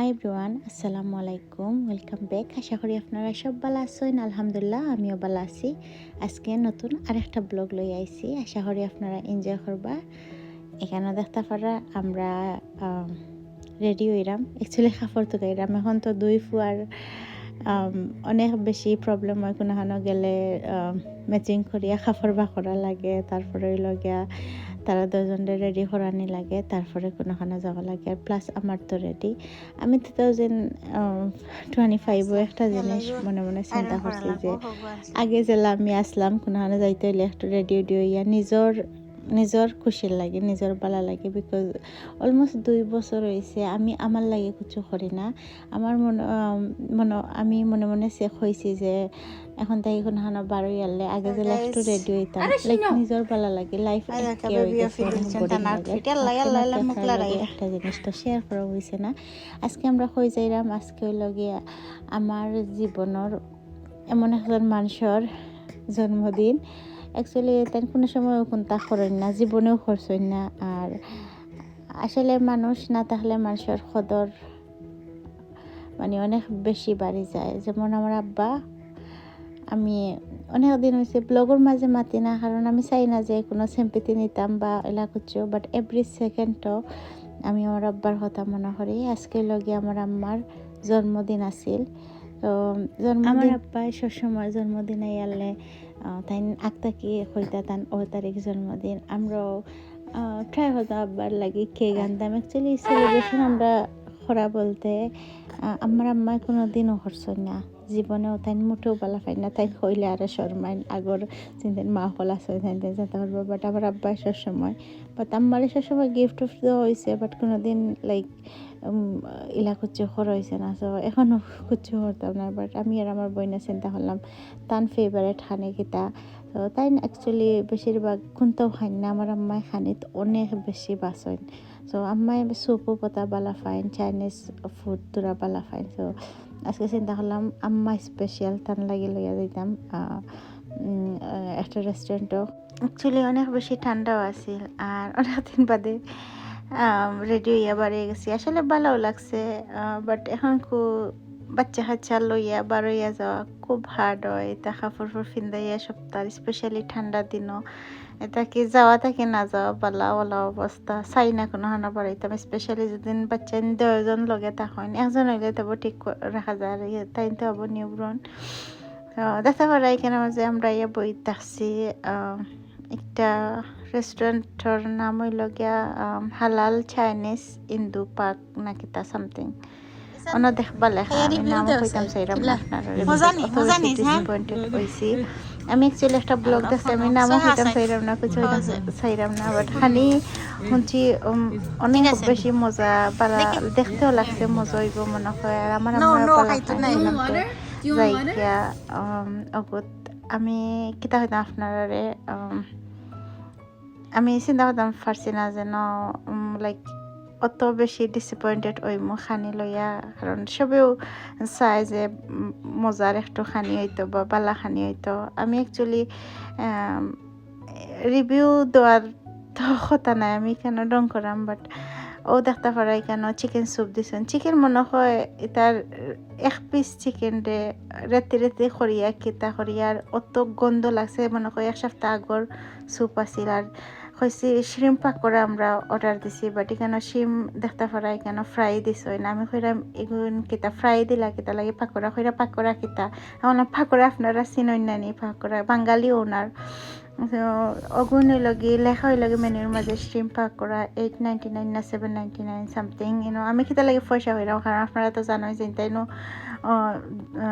High ব্রোয়ান আসসালামু আলাইকুম welcome back আশা করি আপনারা সব ভালো আছেন। আলহামদুলিল্লাহ, আমিও ভালো আছি। আজকে নতুন আরেকটা ব্লগ লই আইছি। আশা করি আপনারা এনজয় করবা। এখানে দেখতে পারা, আমরা রেডি হইরাম। অ্যাকচুয়ালি কাপড় তো গাইরাম এখন তো দুই ফুয়ার অনেক বেশি প্রবলেম হয় কোনোখানো গেলে ম্যাচিং করিয়া কাপড় বা করা লাগে, তারপরে লগিয়া তারা দুজনে রেডি করানি লাগে, তারপরে কোনোখানে যাওয়া লাগে। আর প্লাস আমার তো রেডি আমি টু থাউজেন্ড টোয়েন্টি ফাইভও একটা জিনিস মনে মনে চিন্তা করছি যে, আগে যেলা আমি আসলাম, কোনোখানে যাইতে হইলে একটু উডি হইয়া নিজর নিজর খুশির লাগে নিজর ভালো লাগে বিকজ অলমোস্ট দুই বছর হয়েছে আমি আমার লাগে কিছু করি না। আমার মনে মনে আমি মনে মনে চেক হয়েছি যে এখন তাই কোনোখানে বারো ইয়ারলে আগে যেলা একটু রেডি হইতাম। লাইক নিজর ভালো লাগে লাইফ একটা জিনিস তো শেয়ার করা হয়েছে না। আজকে আমরা হয়ে যাইলাম আজকে গিয়া আমার জীবনের এমন একজন মানুষের জন্মদিন। অ্যাকচুয়ালি তাই কোনো সময় কোনটা করেন না, জীবনেও করছেন না। আর আসলে মানুষ না থাকলে মানুষের সদর মানে অনেক বেশি বাড়ি যায়। যেমন আমার আব্বা, আমি অনেক দিন হয়েছে ব্লগের মাঝে মাতি না, কারণ আমি চাই না যে কোনো সিম্পিতি নিতাম বা এলা কিছু বাট এভরি সেকেন্ডও আমি আমার আব্বার কথা মনে করি। আজকে লগে আমার আম্মার জন্মদিন আছিল। তো আমার আব্বাই সবসময় জন্মদিন আইয়ালে তাই আকতাকি হইতা তান, ও, তারিখ জন্মদিন। আমরাও ট্রাই হতো আব্বার লাগি কেক আনতাম। অ্যাকচুয়ালি সেলিব্রেশন আমরা করা বলতে আমার আম্মায় কোনো দিনও করছেন না। জীবনেও তাই মোটেও বালা পাই না। তাই হইলে আর শর্মাইন, আগর চিন্তেন মা হল আছে তাই যেতে পারব। বাট আমার আব্বা সবসময় বাট আমার সবসময় গিফট টিফট দেওয়া হয়েছে বাট কোনো দিন লাইক ইলা কুচু করা হয়েছে না তো এখনও কুচু করতাম না বাট আমি আর আমার বইনা চিন্তা করলাম, তান ফেভারেট হানে কিতা? তো তাই অ্যাকচুয়ালি বেশিরভাগ কোনটাও খাই না, আমার আম্মাই খানিত অনেক বেশি বাসন সো আম্মাই সুপও পতা বালা ফাইন চাইনিজ ফুড তোরা বালা ফাইন সো আজকে চিন্তা করলাম আম্মা স্পেশাল তান লাগি লইয়া দিতাম একটা রেস্টুরেন্টও অ্যাকচুয়ালি অনেক বেশি ঠান্ডাও আছিল, আর অনেক দিন বাদে রেডি হইয়া বাড়িয়ে গেছি। আসলে ভালো লাগছে বাট এখন খুব বাচ্চা কাচ্চা লইয়া বারইয়া যাওয়া খুব হার্ড হয়। এটা কাপড় ফাপড় ফিন্দাইয়া সপ্তাহ স্পেশালি ঠান্ডার দিনও। এটা কি যাওয়া থাকে না যাওয়া বালা ওলা অবস্থা। চাই না কোনো হানা বাড়াইতাম স্পেশালি যেদিন বাচ্চা দশজন লগে থাকেন, একজন হইলে তবে ঠিক রাখা যায়। ইয়ে তাই তো হব নিউব্রন দেখা পারা এখানে মাঝে আমরা ইয়ে বই থাকছি একটা রেস্টুরেন্টর নাম হইল গিয়া হালাল চাইনিজ ইন্দু পার্ক নাকি তা সামথিং অন্য দেখবা লেখা নাম কইতাম কিলা? আপনারা মজা নি, মজা নি, হ্যাঁ? ডিসঅ্যাপয়েন্টেড হইছি আমি অ্যাকচুয়ালি একটা ব্লগ দেখছি আমি নামও আছে। চাইরাম না কিছু সহায় আছে। না বাট খানি শুনছি অনেক আছে। বেশি মজা পালা দেখতেও লাগছে মজা হইব মনে হয় আর আমার আমার? যাইকিয়া অগত আমি কিতা হইতাম আপনারে আমি চিন্তা করতাম পারছি না যেন লাইক অত বেশি ডিসঅ্যাপয়েন্টেড ওই খানি লইয়া। কারণ সবেও চায় যে মজার একটু খানি হইতো বা বালা খানি হইতো। আমি অ্যাকচুয়ালি রিভিউ দেওয়ার তো কথা নাই, আমি কেন রং করাম? বাট ও দেখতে পারাই কেন? চিকেন স্যুপ দিছেন। চিকেন মনে হয় এটার এক পিস চিকেন রে রেতে রাতে খরিয়া কেতা খরিয়ার অত গন্ধ লাগছে, মনে হয় এক সপ্তাহ আগর স্যুপ আছিল। আর হয়েছে শ্রিম পাকোড়া আমরা অর্ডার দিছি বাট এখানে শিম দেখতে পারা এখানে ফ্রাই দিছ না। আমি কইরাম, এগুন কিতা ফ্রাই দিলা কিতা লাগে, পাকোড়া কইরা পাকোড়া কিতা? এখন পাকোড়া আপনারা চিনই নানি পাকোড়া বাঙালি ওনার অগুন লগে লেখা লাগে মেনুর মাঝে stream pakora eight ninety nine না সেভেন নাইনটি নাইন সামথিং ইনো আমি কিতা লাগে পয়সা রাও কারণ আপনারা তো জানোই যে তাই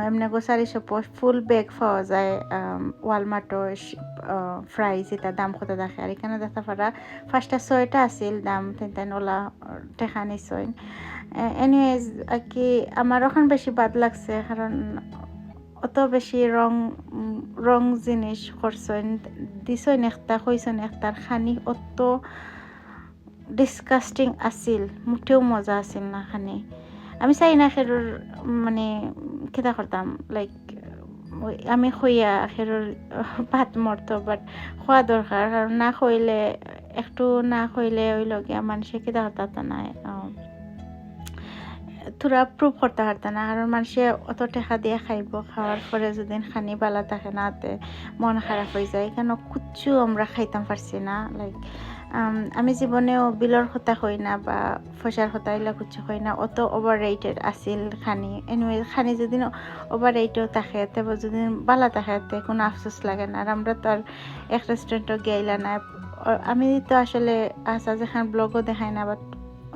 এমনি গো ফুল বেগ পাওয়া যায় ওয়ালমার্টও ফ্রাই যেটা দাম কত দেখে? আর এখানে দেখতে পারা ফার্স্টটা ছয়টা আছিল দাম, তেন তেন ওলা টেকা নিছয় এনিওয়েজ আর কি আমার ওখান বেশি বাদ লাগছে কারণ অত বেশি রং রং জিনিস করছেন দিছইন একটা কইছেন একটার খানি অত ডিসকাস্টিং আছিল, মুঠেও মজা আছিল না খানি। আমি চাই না খেরোর মানে কিতা করতাম লাইক আমি খইয়া খেরোর, ভাত মরতো বাট খোৱা দরকার, কারণ না খইলে, একটু না খইলে ওই লগে মানুষে কিতা করতা নাই তোরা প্রুভ করতে পারত না, কারণ মানুষে অত টাকা দিয়ে খাইব, খাওয়ার পরে যদি খানি বালা থাকে না মন খারাপ হয়ে যায়, কেন কুচ্ছু আমরা খাইতাম পারছি না লাইক আমি জীবনেও বিলৰ কথা হয় না বা পয়সার কথা এগুলা কুচ্ছু হয় না অত ওভার রেটেড আছিল খানি। এনিওয়ে খানি যদি ওভার রেটেও থাকে তবে যদি বালা থাকে তে কোনো আফসোস লাগে না। আর আমরা তো আর এক রেস্টুরেন্টও গেইলা না। ও- আমি তো আসলে আসা যেখান ব্লগও দেখাই না বাট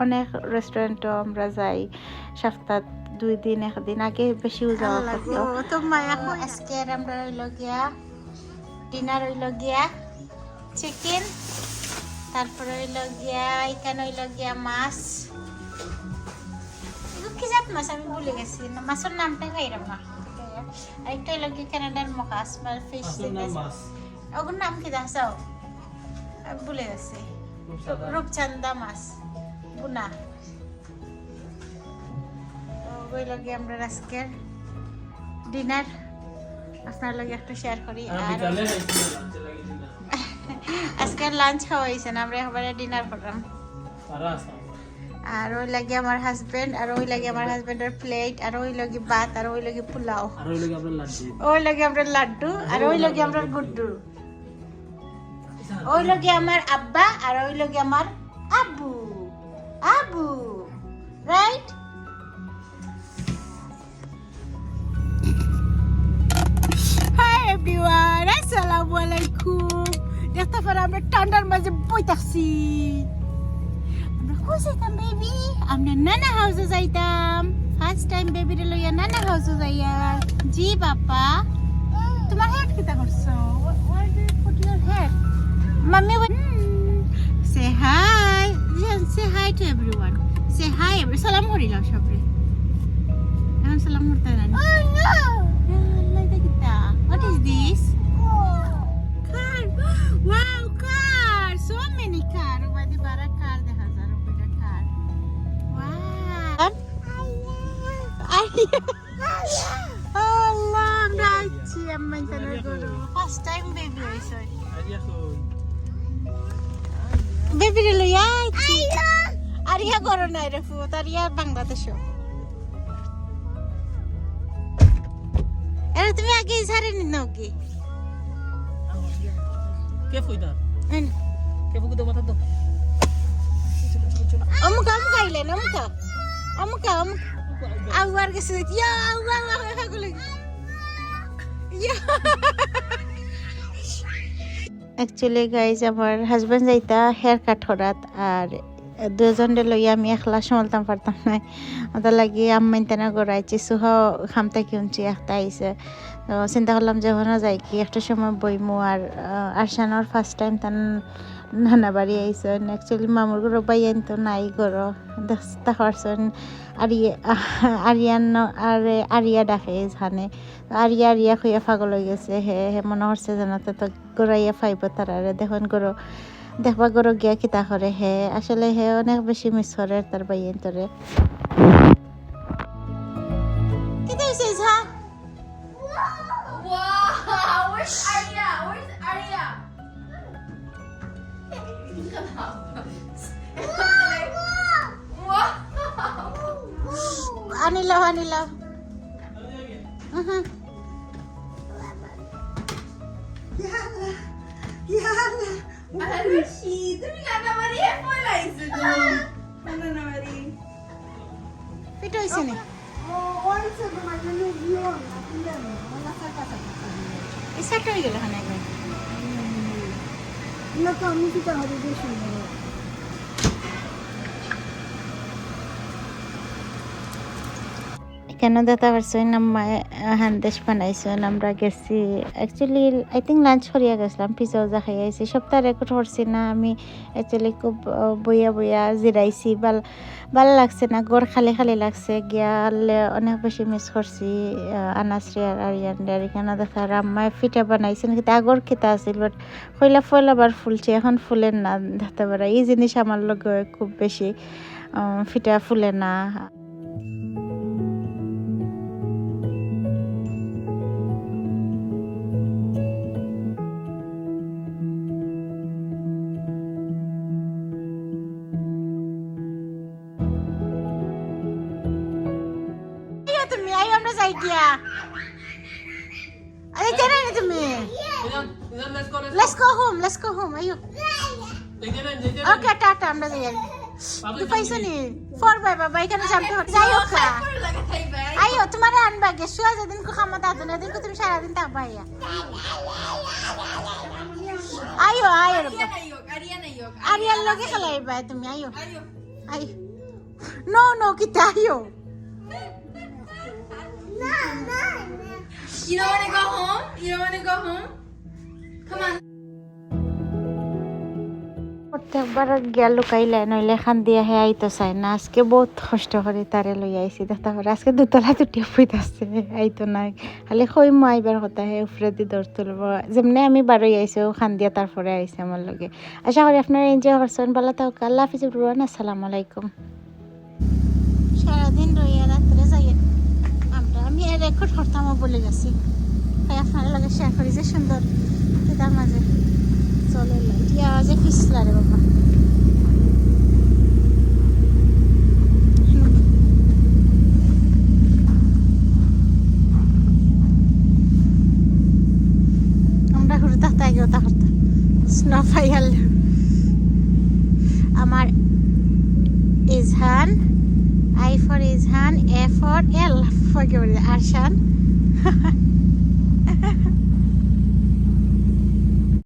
অনেক রেস্টুরেন্টও আমরা যাই সপ্তাহ দুই দিন একদিন আগে বেশিও যাওয়া করতো। আজকে আমরা রইল গিয়া ডিনার রইল গিয়া চিকেন তারপরে হইল গিয়া এখানে হইল গিয়া মাছ। কি জাত মাছ আমি ভুলে গেছি। মাছের নামটাই পাইরাম না আরেকটা হইল গিয়া কানাডার মকাস বা ফিশ ওগুলোর নাম কি দাসাও ভুলে গেছি। রূপচান্দা মাছ। বুনা ওই লগে আমরা আজকের ডিনার আপনার লগে একটু শেয়ার করি। আর আজকে লাঞ্চ খাওয়াইছে না আমরা একেবারে ডিনার করলাম। আর ওই লাগে আমার হাজবেন্ড আর ওই লাগে আমার হাজবেন্ডের প্লেট আর ওই লাগে ভাত আর ওই লাগে পোলাও। ওই লাগে আমরা লাড্ডু। আর ওই লাগে আমরা গুড্ডু। ওই লগে আমার আব্বা আর ওই লগে আমার আব্বু। আব্বু রাইট হাই এভরিওয়ান আসসালামু আলাইকুম। দেখতে পারো আমরা ঠান্ডার মাঝে বইতাছি আমরা কই যাইতাম বেবি আমরা নানা হাউসে যাইতাম ফার্স্ট টাইম বেবিরে লইয়া নানা হাউসে যাইয়া জি বাবা তোমার হেড কিতা করছ where do you put your head mummy say hi say hi to everyone say hi সালাম করিলাম সবরে এখন সালাম করতে জানি আল্লাহ এটা কিতা what is this? car wow car! So many car over the bara car দেখা যায় over the car. Wow. Allah আমরা আছি আম্মা ইন্টারনেট করো ফার্স্ট টাইম বেবি হইছে বেবি রে লইয়া আইছি আরিয়া করো নাই রে ফুত আরিয়া বাংলাদেশও এরা তুমি আগে সারে নি নাও কি অমুক অমুক আইলেন অমুক। অমুক অমুক। আউয়ার গেছে ইয়া আউয়া আউয়া ফাগুলে অ্যাকচুয়ালি গাইজ আমার হাজবেন্ড যাইতা হেয়ার কাট হরাত আর দুজনরে লইয়া আমি একলা সমালতাম, পারতাম না ওটা লাগি আম্মাইন তেনা গড়াইছি সুহ খামতা কি উনছি একটা আইসে তো চিন্তা করলাম যখন যাই কি, একটা সময় বইমু আর আরশানোর ফার্স্ট টাইম তান নানা বাড়ি আইসন অ্যাকচুয়ালি মামুর ঘর বাই তো নাই ঘর দেখতে পারছেন আরিয়া আরিয়ান আর আরিয়া ডাকে জানে। আরিয়া আরিয়া খুঁয়া পাগল হয়ে গেছে, হে হে, মনে হচ্ছে যেন তো গড়াইয়া ফাইব তারারে দেখুন গরো দেখবা গরো গিয়া কিতা করে হে আসলে হে অনেক বেশি মিস করে তার বাইয়েন তোরে কিতা হইছে ইসা Wow! Where's Arya? Where's Arya? wow! আনিলাও আনিলাও উহু। Alam mo, she, dumi ka na Maria po lang isa doon. Ano na Maria? পিঠা হইছে নি ইসাটা হয়ে গেল হানে একবার কেন দিতে পারছেন আমরা হান্দেশ বানাইছেন আমরা গেছি। অ্যাকচুয়ালি আই থিঙ্ক লাঞ্চ করিয়া গেছিলাম পিজাও যা খাই আইছি। সপ্তাহ রেকর্ড করছি না, আমি অ্যাকচুয়ালি খুব বইয়া বইয়া জিরাইছি ভালো, ভালো লাগছে না, গড় খালি খালি লাগছে। গিয়ালে অনেক বেশি মিস করছি আনাশ্রী আর আরিয়ান আর এখানে দেখা রাম্মায় ফিটা বানাইছেন কিন্তু আগর খেতে আছিল বাট কইলা ফয়লা বার ফুলছে, এখন ফুলের না। পারা এই জিনিস আমার লগে খুব বেশি ফিটা ফুলে না। গিয়া আরে কেন রে তুমি Ilan, ilan, let's go, let's go. Let's go home let's go home IO. Okay tata আমরা যাই তুই পাইছো নি ফর বাই বাবা এখানে যাবতে হবে যাই হোক? আইও তোমার আনবা গে শুয়া যেদিন কো খামা দাদু না দিন কো তুমি সারাদিন থাকবা ইয়া আইও আইও. আরিয়ার লগে খেলাইবা তুমি আইও Ayo. আই নো নো কিতা আইও You don't wanna go home? You don't wanna go home? Come on. প্রত্যেকবার গিয়া লুকাইলে নইলে খান দিয়া হে আইতো চাই না। আজকে বহুত কষ্ট করে তারে লই আইছি দেখতে পারে আজকে দুতলা দুটি ফুইত আছে, আইতো নাই। খালি খই মো আইবার কথা, হে উপরে দি দর তুলব। যেমনি আমি বারোই আইছো খান দিয়া তারপরে আইছে আমার লগে। আশা করি আপনারা এনজয় করছেন, ভালো থাকুক। আল্লাহ হাফিজ রুয়ান আসসালামু আলাইকুম। রেকর্ড করতাম বলে গেছি। তাই লগে শেয়ার করি যে সুন্দর। তার মাঝে চলে রে বাবা। আমরা আমার Izhan I for Izhan A for L for Arshan